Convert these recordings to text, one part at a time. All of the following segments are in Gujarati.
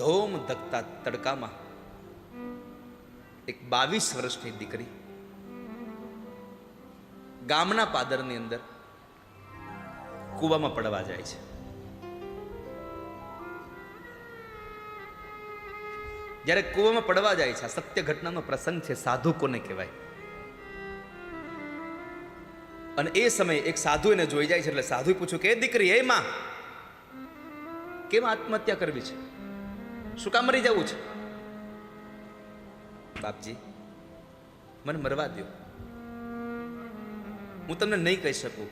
ધોમ ધકતા તડકામાં એક બાવીસ વર્ષની દીકરી ગામના પાદરની અંદર કૂવામાં પડવા જાય છે. જ્યારે કૂવામાં પડવા જાય છે, આ સત્ય ઘટનાનો પ્રસંગ છે, સાધુ કોને કહેવાય? અને એ સમયે એક સાધુ એને જોઈ જાય છે, એટલે સાધુ પૂછ્યું કે, "એ દીકરી, એ માં, કેમ આત્મહત્યા કરવી છે? શું કામ મરી જવું છે? બાપજી, મને મરવા દો હું તમને નહીં કહી શકું.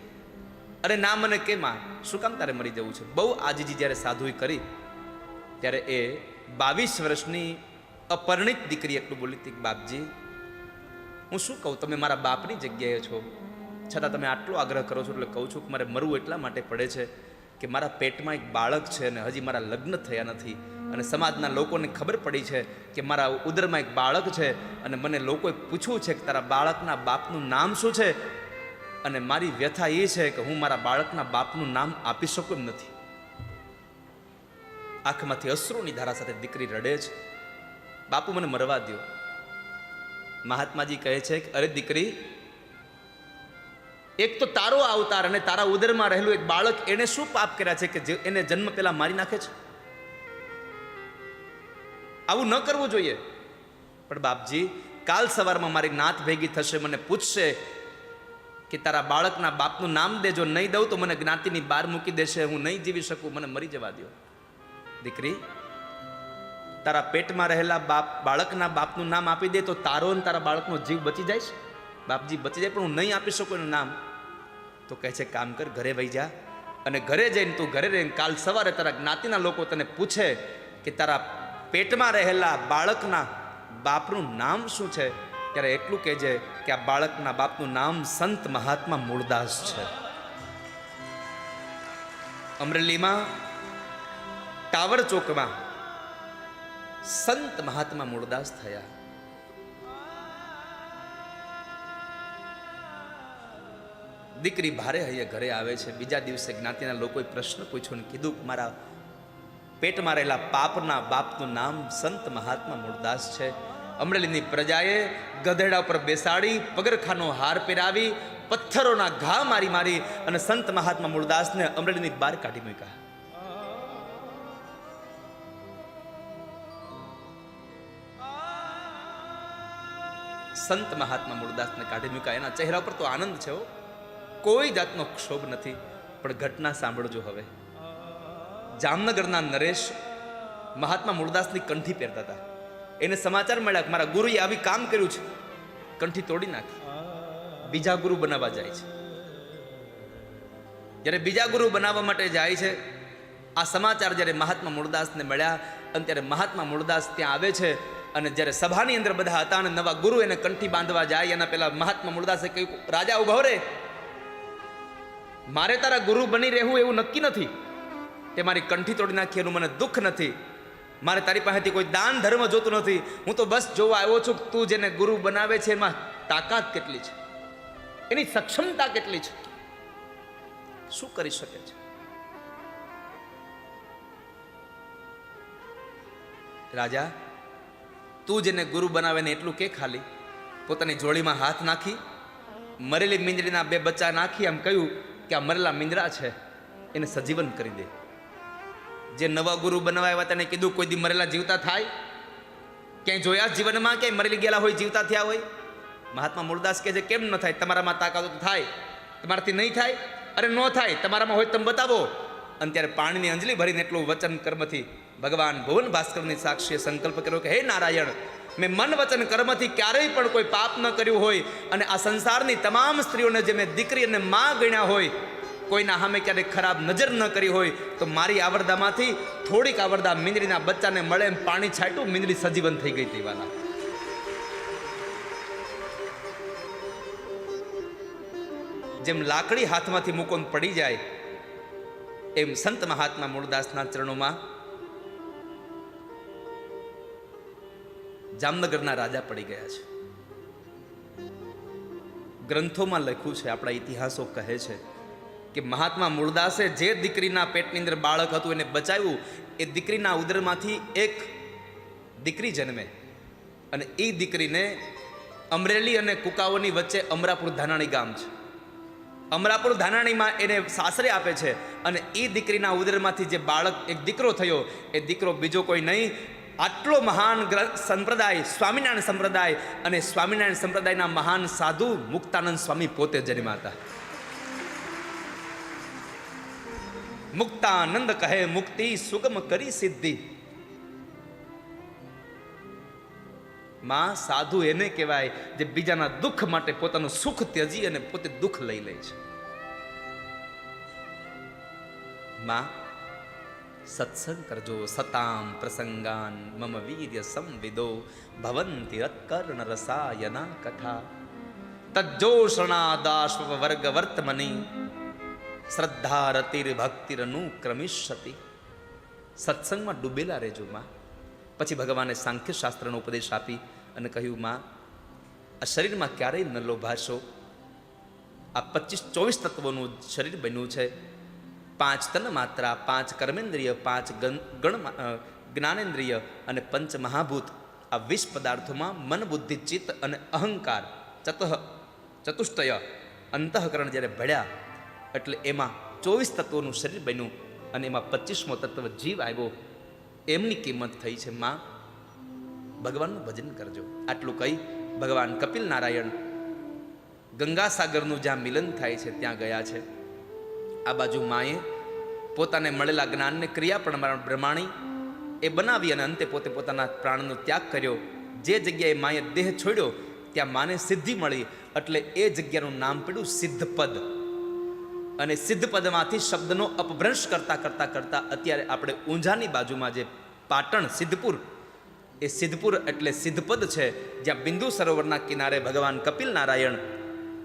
અરે ના, મને કે માં શું કામ તારે મરી જવું છે? બહુ આજીજી જ્યારે સાધુએ કરી, ત્યારે એ બાવીસ વર્ષની અપરિણિત દીકરી એટલું બોલી હતી બાપજી, હું શું કહું? તમે મારા બાપની જગ્યાએ છો. છતાં તમે આટલો આગ્રહ કરો છો, એટલે કહું છું કે મારે મરવું એટલા માટે પડે છે કે મારા પેટમાં એક બાળક છે અને હજી મારા લગ્ન થયા નથી. અને સમાજના લોકોને ખબર પડી છે કે મારા ઉદરમાં એક બાળક છે અને મને લોકોએ પૂછ્યું છે કે તારા બાળકના બાપનું નામ શું છે? અને મારી વ્યથા એ છે કે હું મારા બાળકના બાપનું નામ આપી શકું એમ નથી. આંખમાંથી અશ્રુની ધારા સાથે દીકરી રડે છે. બાપુ મને મરવા દ્યો. મહાત્માજી કહે છે કે, અરે દીકરી, એક તો તારો અવતાર અને તારા ઉદરમાં રહેલું એક બાળક એને શું પાપ કર્યા છે કે જે એને જન્મ પહેલા મારી નાખે છે? આવું ન કરવું જોઈએ. પણ બાપજી, કાલ સવારમાં મારી નાત ભેગી થશે, મને પૂછશે કે તારા બાળકના બાપનું નામ દેજો નહીં દઉં તો મને જ્ઞાતિની બહાર મૂકી દેશે, હું નહીં જીવી શકું, મને મરી જવા દો દીકરી, તારા પેટમાં રહેલા બાપ, બાળકના બાપનું નામ આપી દે તો તારો અને તારા બાળકનો જીવ બચી જાય છે? બાપજી, બચી જાય, પણ હું નહીં આપી શકું એનું નામ. તો કહે છે, કામ કર, ઘરે વહી જા. અને ઘરે જઈને તું ઘરે રહીને કાલ સવારે તારા જ્ઞાતિના લોકો તને પૂછે કે તારા પેટમાં રહેલા બાળકના બાપનું નામ શું છે? ત્યારે એટલું કહેજે કે આ બાળકના બાપનું નામ સંત મહાત્મા મૂળદાસ છે. અમરેલીમાં ટાવર ચોકમાં સંત મહાત્મા મૂળદાસ થયા. દીકરી ભારે હૈયે ઘરે આવે છે. બીજા દિવસે જ્ઞાતિના લોકોએ પ્રશ્ન પૂછ્યો ને કીધું મારા પેટમાં રહેલા પાપના બાપનું નામ સંત મહાત્મા મૂળદાસ છે. અમરેલીની પ્રજાએ ગધેડા પર બેસાડી, પગરખાનો હાર પહેરાવી, પથ્થરોના ઘા મારી મારી અને સંત મહાત્મા મૂળદાસને અમરેલીની બહાર કાઢી મૂક્યા. સંત મહાત્મા મૂળદાસને કાઢી મૂક્યા. એના ચહેરા પર તો આનંદ છે કોઈ જાતનો ક્ષોભ નથી, પણ ઘટના સાંભળજો હવે. જામનગરના નરેશ મહાત્મા મૂળદાસની કંઠી પહેરતા હતા. એને સમાચાર મળ્યા કે મારા ગુરુએ આવી કામ કર્યું છે. કંઠી તોડી નાખી. બીજા ગુરુ બનાવવા જાય છે. જ્યારે બીજા ગુરુ બનાવવા માટે જાય છે, આ સમાચાર જ્યારે મહાત્મા મૂળદાસને મળ્યા અને ત્યારે મહાત્મા મૂળદાસ ત્યાં આવે છે અને જ્યારે સભાની અંદર બધા હતા અને નવા ગુરુ એને કંઠી બાંધવા જાય, એના પહેલા મહાત્મા મૂળદાસે કહ્યું, રાજા ઊભો રે. મારે તારા ગુરુ બની રહેવું એવું નક્કી નથી. તે મારી કંઠી તોડી નાખી એનું મને દુઃખ નથી. મારે તારી પાસેથી કોઈ દાન ધર્મ જોતું નથી. હું તો બસ જોવા આવ્યો છું તું જેને ગુરુ બનાવે છે, એમાં તાકાત કેટલી છે? એની સક્ષમતા કેટલી છે? શું કરી શકે છે? રાજા, તું જેને ગુરુ બનાવે ને એટલું કે ખાલી? પોતાની જોડીમાં હાથ નાખી, મરેલી મીંદડીના બે બચ્ચા નાખી, એમ કહ્યું કે આ મરેલા મીંદડા છે, એને સજીવન કરી દે. જે નવા ગુરુ બનવા આવ્યા તેને કીધું, કોઈ દી મરેલા જીવતા થાય? ક્યાંય જોયા જીવનમાં? ક્યાંય મરેલી ગયેલા હોય, જીવતા થયા હોય? મહાત્મા મૂળદાસ કહે છે, કેમ ન થાય? તમારામાં તાકાત થાય. તમારાથી નહીં થાય? અરે ન થાય. તમારામાં હોય તમે બતાવો. અને ત્યારે પાણીની અંજલિ ભરીને એટલું વચન કર્મથી ભગવાન ભુવન ભાસ્કરની સાક્ષીએ સંકલ્પ કર્યો કે, હે નારાયણ, મેં મન વચન કર્મથી ક્યારેય પણ કોઈ પાપ ન કર્યું હોય અને આ સંસારની તમામ સ્ત્રીઓને જે મેં દીકરી અને મા ગણ્યા હોય કોઈના સામે ક્યારેક ખરાબ નજર ન કરી હોય તો મારી આવરદામાંથી થોડીક આવરદા મીંદડીના બચ્ચાને મળે એમ પાણી છાંટ્યું, મીંદડી સજીવન થઈ ગઈ તેવાના જેમ લાકડી હાથમાંથી મૂકોન પડી જાય, એમ સંત મહાત્મા મૂળદાસના ચરણોમાં જામનગરના રાજા પડી ગયા છે. ગ્રંથોમાં લખ્યું છે, આપણા ઇતિહાસો કહે છે કે મહાત્મા મૂળદાસે જે દીકરીના પેટની અંદર બાળક હતું એને બચાવ્યું, એ દીકરીના ઉદરમાંથી એક દીકરી જન્મે. અને એ દીકરીને અમરેલી અને કુકાઓની વચ્ચે અમરાપુર ધાનાણી ગામ છે. અમરાપુર ધાનાણીમાં એને સાસરે આપે છે અને એ દીકરીના ઉદરમાંથી જે બાળક એક દીકરો થયો, એ દીકરો બીજો કોઈ નહીં. આટલો મહાન સંપ્રદાય, સ્વામિનારાયણ સંપ્રદાય અને સ્વામિનારાયણ સંપ્રદાયના મહાન સાધુ મુક્તાનંદ સ્વામી પોતે જન્મ્યા હતા મુક્તાનંદ કહે, મુક્તિ સુગમ કરી સિદ્ધિ. માં સાધુ એને કહેવાય જે બીજાના દુઃખ માટે પોતાનું સુખ ત્યજી અને પોતે દુઃખ લઈ લે છે. માં, સત્સંગ કરજો સતામ પ્રસંગાન, મમ વીર્ય સંવિદો, ભવંતિ રત્કર્ણ રસાયના કથા. તજ્જોષણાદાશ્વ વર્ગ વર્તમની શ્રદ્ધા રતિર ભક્તિરનુક્રમિષ્યતિ સત્સંગમાં ડૂબેલા રહેજો માં. પછી ભગવાને સાંખ્ય શાસ્ત્રનો ઉપદેશ આપી અને કહ્યું, માં, આ શરીરમાં ક્યારેય ન લોભાશો. આ પચીસ ચોવીસ તત્વોનું શરીર બન્યું છે. પાંચ તન માત્રા પાંચ કર્મેન્દ્રિય, પાંચ ગણ જ્ઞાનેન્દ્રિય અને પંચ મહાભૂત. આ વીસ પદાર્થોમાં મન બુદ્ધિ, ચિત્ત અને અહંકાર ચત, ચતુષ્ટય અંતઃકરણ જ્યારે ભળ્યા એટલે એમાં ચોવીસ તત્વોનું શરીર બન્યું અને એમાં પચીસમો તત્વ જીવ આવ્યો. એમની કિંમત થઈ છે માં ભગવાનનું ભજન કરજો. આટલું કહી ભગવાન કપિલ નારાયણ ગંગાસાગરનું જ્યાં મિલન થાય છે ત્યાં ગયા છે. આ બાજુ માએ પોતાને મળેલા જ્ઞાનને ક્રિયા પ્રમાણ પ્રમાણી એ બનાવી અને અંતે પોતે પોતાના પ્રાણનો ત્યાગ કર્યો. જે જગ્યાએ માએ દેહ છોડ્યો, ત્યાં માને સિદ્ધિ મળી. એટલે એ જગ્યાનું નામ પડ્યું સિદ્ધપદ. અને સિદ્ધપદમાંથી શબ્દનો અપભ્રંશ કરતા કરતા કરતા અત્યારે આપણે ઊંઝાની બાજુમાં જે પાટણ સિદ્ધપુર, એ સિદ્ધપુર એટલે સિદ્ધપદ છે, જ્યાં બિંદુ સરોવરના કિનારે ભગવાન કપિલ નારાયણ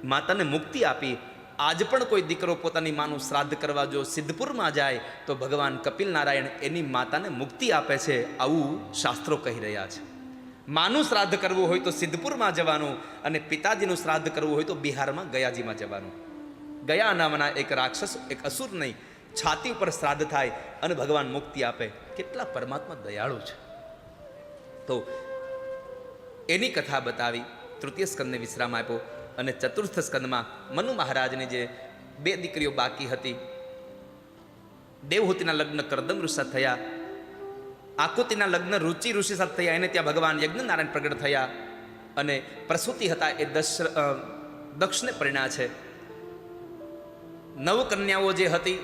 માતાને મુક્તિ આપી, આજ પણ કોઈ દીકરો પોતાની માનું શ્રાદ્ધ કરવા જો સિદ્ધપુરમાં જાય, તો ભગવાન કપિલ નારાયણ એની માતાને મુક્તિ આપે છે, આવું શાસ્ત્રો કહી રહ્યા છે. માનું શ્રાદ્ધ કરવું હોય તો સિદ્ધપુરમાં જવાનું અને પિતાજીનું શ્રાદ્ધ કરવું હોય તો બિહારમાં ગયાજીમાં જવાનું. ગયા નામના એક રાક્ષસ, એક અસુર નહીં છાતી ઉપર શ્રાદ્ધ થાય અને ભગવાન મુક્તિ આપે. કેટલા પરમાત્મા દયાળુ છે. તો એની કથા બતાવી, તૃતીય સ્કંદને વિશ્રામ આપ્યો અને ચતુર્થ સ્કંદમાં મનુ મહારાજની જે બે દીકરીઓ બાકી હતી, દેવહૂતિના લગ્ન કરદમ ઋષિ થયા, આકૃતિના લગ્ન રુચિ ઋષિ સાથે થયા, એને ત્યાં ભગવાન યજ્ઞનારાયણ પ્રગટ થયા અને પ્રસૂતિ હતા એ દશ દક્ષને પરિણા છે. નવ કન્યાઓ જે હતી,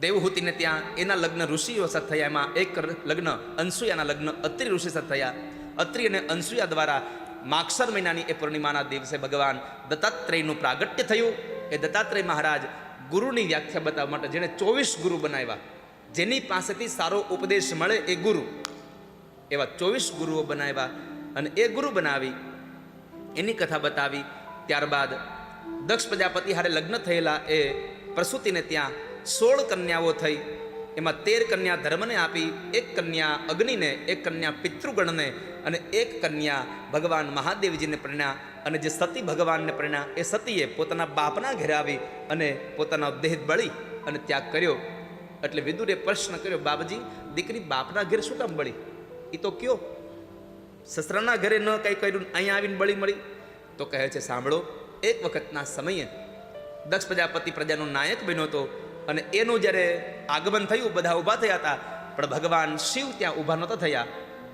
દેવહૂતિને ત્યાં એના લગ્ન ઋષિઓ સાથે થયા. એમાં એક લગ્ન અનસુયાના લગ્ન અત્રિ ઋષિ સાથે થયા. અત્રિ અને અનસુયા દ્વારા માક્ષર મહિનાની એ પૂર્ણિમાના દિવસે ભગવાન દત્તાત્રેયનું પ્રાગટ્ય થયું. એ દત્તાત્રેય મહારાજ ગુરુની વ્યાખ્યા બતાવવા માટે જેણે ચોવીસ ગુરુ બનાવ્યા. જેની પાસેથી સારો ઉપદેશ મળે એ ગુરુ. એવા ચોવીસ ગુરુઓ બનાવ્યા અને એ ગુરુ બનાવી. એની કથા બતાવી. ત્યારબાદ દક્ષ પ્રજાપતિ હારે લગ્ન થયેલા એ પ્રસૂતિને ત્યાં સોળ કન્યાઓ થઈ. એમાં તેર કન્યા ધર્મને આપી, એક કન્યા અગ્નિને, એક કન્યા પિતૃગણને અને એક કન્યા ભગવાન મહાદેવજીને પરિણ્યા અને જે સતી ભગવાનને પરિણ્યા, એ સતીએ પોતાના બાપના ઘરે આવી અને પોતાનો દેહ બળી અને ત્યાગ કર્યો. એટલે વિદુરે પ્રશ્ન કર્યો બાબજી દીકરી બાપના ઘેર શું કામ બળી? એ તો કયો? સસરાના ઘરે ન કંઈ કર્યું, અહીંયા આવીને બળી મળી? તો કહે છે, સાંભળો એક વખતના સમયે દક્ષ પ્રજાપતિ પ્રજાનો નાયક બન્યો હતો અને એનું જ્યારે આગમન થયું, બધા ઊભા થયા હતા, પણ ભગવાન શિવ ત્યાં ઊભા નહોતા થયા.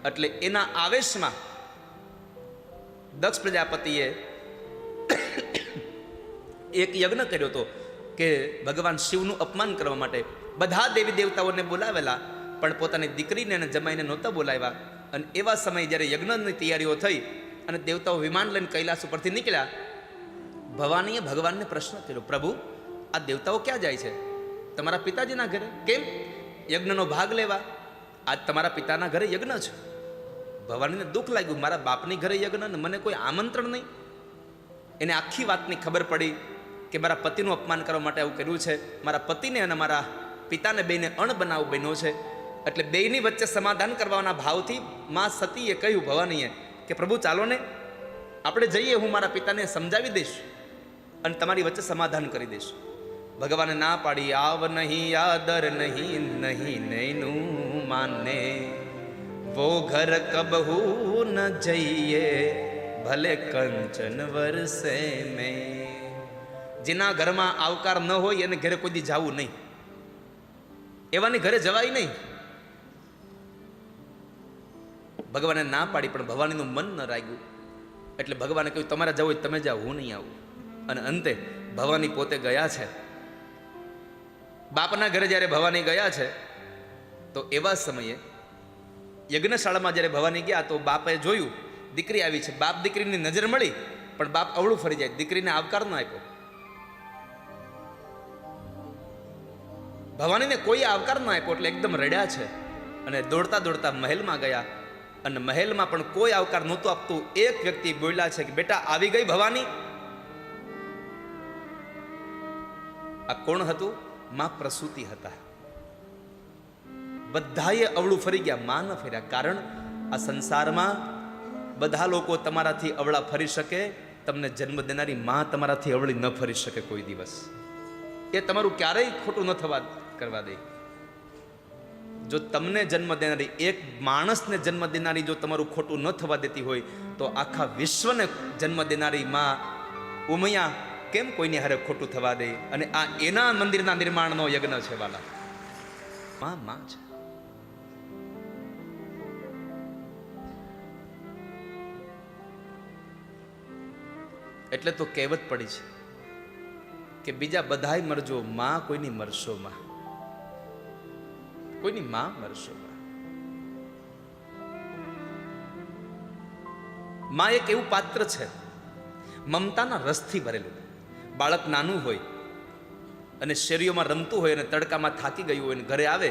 એટલે એના આવેશમાં દક્ષ પ્રજાપતિએ એક યજ્ઞ કર્યો હતો કે ભગવાન શિવનું અપમાન કરવા માટે. બધા દેવી દેવતાઓને બોલાવેલા, પણ પોતાની દીકરીને અને જમાઈને નહોતા બોલાવ્યા. અને એવા સમયે જ્યારે યજ્ઞની તૈયારીઓ થઈ અને દેવતાઓ વિમાન લઈને કૈલાસ ઉપરથી નીકળ્યા ભવાનીએ ભગવાનને પ્રશ્ન કર્યો, પ્રભુ, આ દેવતાઓ ક્યાં જાય છે? તમારા પિતાજીના ઘરે? કેમ? યજ્ઞનો ભાગ લેવા. આજ તમારા પિતાના ઘરે યજ્ઞ છે. ભવાનીને દુઃખ લાગ્યું, મારા બાપની ઘરે યજ્ઞ ને મને કોઈ આમંત્રણ નહીં? એને આખી વાતની ખબર પડી કે મારા પતિનું અપમાન કરવા માટે આવું કર્યું છે. મારા પતિને અને મારા પિતાને બેને અણ બનાવ બન્યો છે. એટલે બેયની વચ્ચે સમાધાન કરવાના ભાવથી મા સતીએ કહ્યું ભવાનીએ કે, પ્રભુ, ચાલો ને, આપણે જઈએ, હું મારા પિતાને સમજાવી દઈશ. અને તમારી વચ્ચે સમાધાન કરી દઈશ. ભગવાને ના પાડી, આવ નહીં, આદર નહીં નહીં નૈનું માને. વો ઘર કબહુ ન જઈએ, ભલે કંચન વરસે મેં. જેના ઘરમાં આવકાર ન હોય, એને ઘરે કોઈ દી જવું નહીં. એવાની ઘરે જવાય નહીં. ભગવાને ના પાડી, પણ ભવાનીનું મન ન રાગ્યું. એટલે ભગવાને કહ્યું, તમારે જવું હોય તમે જાઓ, હું નહીં આવું. અને અંતે ભવાની પોતે ગયા છે. બાપના ઘરે જ્યારે ભવાની ગયા છે, તો એવા સમયે યજ્ઞશાળામાં જ્યારે ભવાની ગયા તો બાપે જોયું, દીકરી આવી છે. બાપ દીકરીની નજર મળી, પણ બાપ અવળું ફરી જાય. દીકરીને આવકાર ન આપ્યો. ભવાનીને કોઈ આવકાર ન આપ્યો, એટલે એકદમ રડ્યા છે અને દોડતા દોડતા મહેલમાં ગયા. અને મહેલમાં પણ કોઈ આવકાર નહોતું આપતું. એક વ્યક્તિ બોલ્યા છે કે, બેટા, આવી ગઈ ભવાની? આ કોણ હતું? માં પ્રસૂતિ હતા. બધાએ અવળું ફરી ગયા. માં ન ફર્યા. કારણ આ સંસારમાં બધા લોકો તમારાથી અવળા ફરી શકે. તમને જન્મ દેનારી માં તમારાથી અવળી ન ફરી શકે કોઈ દિવસ. એ તમારું ક્યારેય ખોટું ન થવા કરવા દે. જો તમને જન્મ દેનારી, એક માણસને જન્મ દેનારી જો તમારું ખોટું ન થવા દેતી હોય, તો આખા વિશ્વને જન્મ દેનારી માં ઉમૈયા કેમ કોઈને હારે ખોટું થવા દે? અને આ એના મંદિરના નિર્માણનો યજ્ઞ છે, વાલા. માં માં છે એટલે તો કહેવત પડી છે કે બીજા બધાય મરજો માં કોઈની મરશો માં. કોઈની માં મરશો માં. માં એક એવું પાત્ર છે, મમતાના રસથી ભરેલું. બાળક નાનું હોય અને શેરીઓમાં રમતું હોય અને તડકામાં થાકી ગયું હોય અને ઘરે આવે,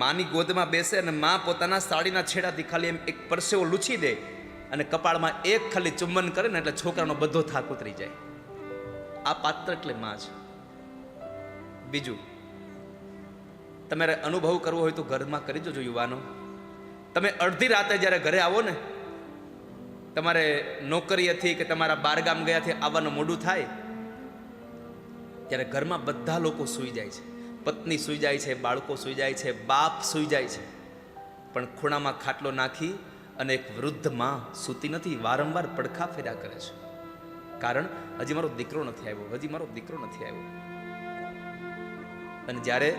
માની ગોદમાં બેસે અને મા પોતાના સાડીના છેડાથી ખાલી એમ એક પરસેવો લૂછી દે અને કપાળમાં એક ખાલી ચુંબન કરે ને એટલે છોકરાનો બધો થાક ઉતરી જાય. આ પાત્ર એટલે માં છે. બીજું, તમારે અનુભવ કરવો હોય તો ઘરમાં કરી જોજો યુવાનો. તમે અડધી રાતે જ્યારે ઘરે આવો ને, તમારે નોકરીએથી કે તમારા બારગામ ગયાથી આવવાનું મોડું થાય ત્યારે ઘરમાં બધા લોકો સૂઈ જાય છે. પત્ની સૂઈ જાય છે, બાળકો સૂઈ જાય છે, બાપ સૂઈ જાય છે. પણ ખૂણામાં ખાટલો નાખી અને એક વૃદ્ધમાં સૂતી નથી, વારંવાર પડખા ફેર્યા કરે છે. કારણ હજી મારો દીકરો નથી આવ્યો, હજી મારો દીકરો નથી આવ્યો. અને જ્યારે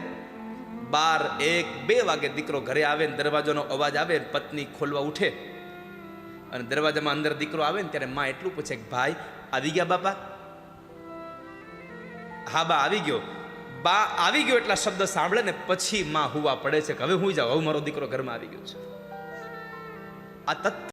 બાર એક બે વાગે દીકરો ઘરે આવે ને દરવાજાનો અવાજ આવે ને પત્ની ખોલવા ઉઠે અને દરવાજામાં અંદર દીકરો આવે ને ત્યારે માં એટલું પૂછે કે ભાઈ, આવી ગયા બાપા? હા બા આવી ગયો. બા આવી ગયો એટલા શબ્દ સાંભળે ને પછી માં હુવા પડે છે કે હવે હું જાઉં, હવે મારો દીકરો ઘરમાં આવી ગયો છે. આ તત્વ